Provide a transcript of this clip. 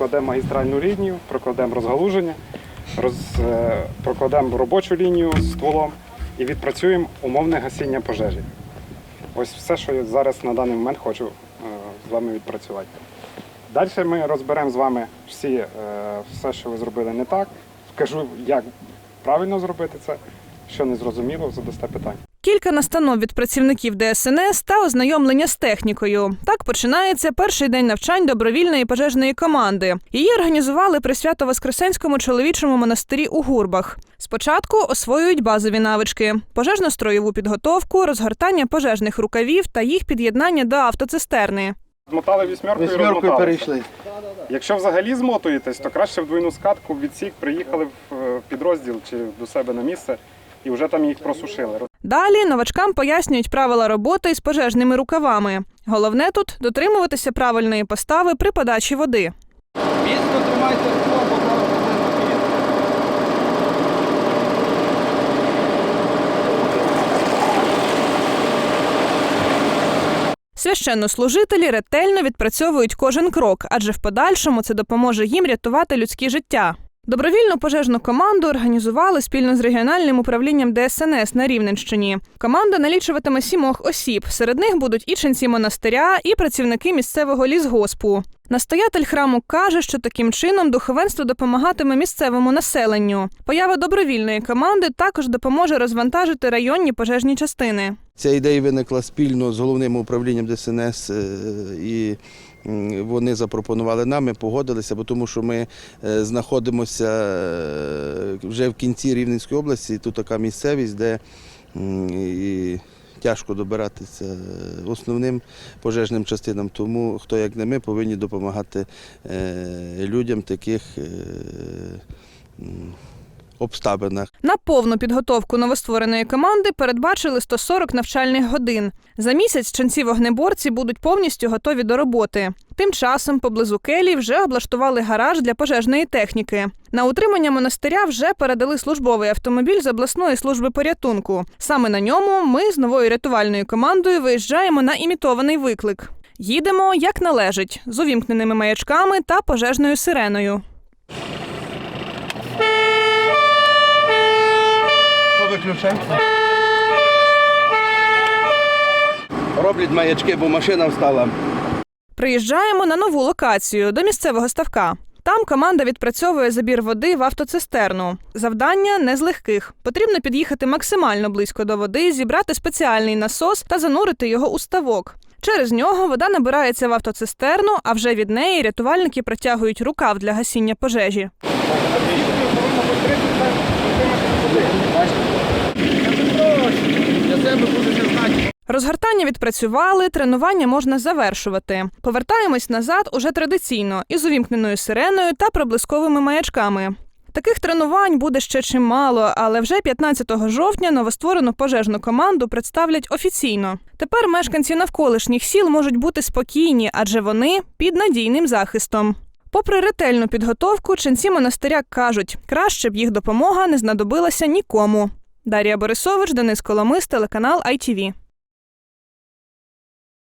прокладемо магістральну лінію, прокладемо розгалуження, роз, е, прокладемо робочу лінію з стволом і відпрацюємо умовне гасіння пожежі. Ось все, що я зараз на даний момент хочу е, з вами відпрацювати. Далі ми розберемо з вами всі, е, все, що ви зробили не так. Скажу, як правильно зробити це, що не зрозуміло, задасте питання. Кілька настанов від працівників ДСНС та ознайомлення з технікою. Так починається перший день навчань добровільної пожежної команди. Її організували при Свято-Воскресенському чоловічому монастирі у Гурбах. Спочатку освоюють базові навички: пожежно-строєву підготовку, розгортання пожежних рукавів та їх під'єднання до автоцистерни. Змотали вісьмеркою, і перейшли. Якщо взагалі змотуєтесь, то краще в двойну скатку в відсік приїхали в е, підрозділ чи до себе на місце і вже там їх просушили. Далі новачкам пояснюють правила роботи із пожежними рукавами. Головне тут дотримуватися правильної постави при подачі води. Міцно тримайте буде Священнослужителі ретельно відпрацьовують кожен крок, адже в подальшому це допоможе їм рятувати людські життя. Добровільну пожежну команду організували спільно з регіональним управлінням ДСНС на Рівненщині. Команда налічуватиме сімох осіб. Серед них будуть і ченці монастиря, і працівники місцевого лісгоспу. Настоятель храму каже, що таким чином духовенство допомагатиме місцевому населенню. Поява добровільної команди також допоможе розвантажити районні пожежні частини. Ця ідея виникла спільно з головним управлінням ДСНС е, і вони запропонували нам, ми погодилися, бо тому що ми е, знаходимося е, вже в кінці Рівненської області, тут така місцевість, де і тяжко добиратися основним пожежним частинам. Тому хто як не ми повинні допомагати людям таких обставинах. На повну підготовку новоствореної команди передбачили 140 навчальних годин. За місяць ченці вогнеборці будуть повністю готові до роботи. Тим часом поблизу келі вже облаштували гараж для пожежної техніки. На утримання монастиря вже передали службовий автомобіль з обласної служби порятунку. Саме на ньому ми з новою рятувальною командою виїжджаємо на імітований виклик. Їдемо як належить з увімкненими маячками та пожежною сиреною. Хто? Роблять маячки, бо машина встала. Приїжджаємо на нову локацію до місцевого ставка. Там команда відпрацьовує забір води в автоцистерну. Завдання не з легких. Потрібно під'їхати максимально близько до води, зібрати спеціальний насос та занурити його у ставок. Через нього вода набирається в автоцистерну, а вже від неї рятувальники протягують рукав для гасіння пожежі. Для себе будете знати. Розгортання відпрацювали, тренування можна завершувати. Повертаємось назад уже традиційно із увімкненою сиреною та проблисковими маячками. Таких тренувань буде ще чимало, але вже 15 жовтня новостворену пожежну команду представлять офіційно. Тепер мешканці навколишніх сіл можуть бути спокійні, адже вони під надійним захистом. Попри ретельну підготовку, ченці монастиря кажуть, краще б їх допомога не знадобилася нікому. Дар'я Борисович, Денис Коломис, телеканал ITV.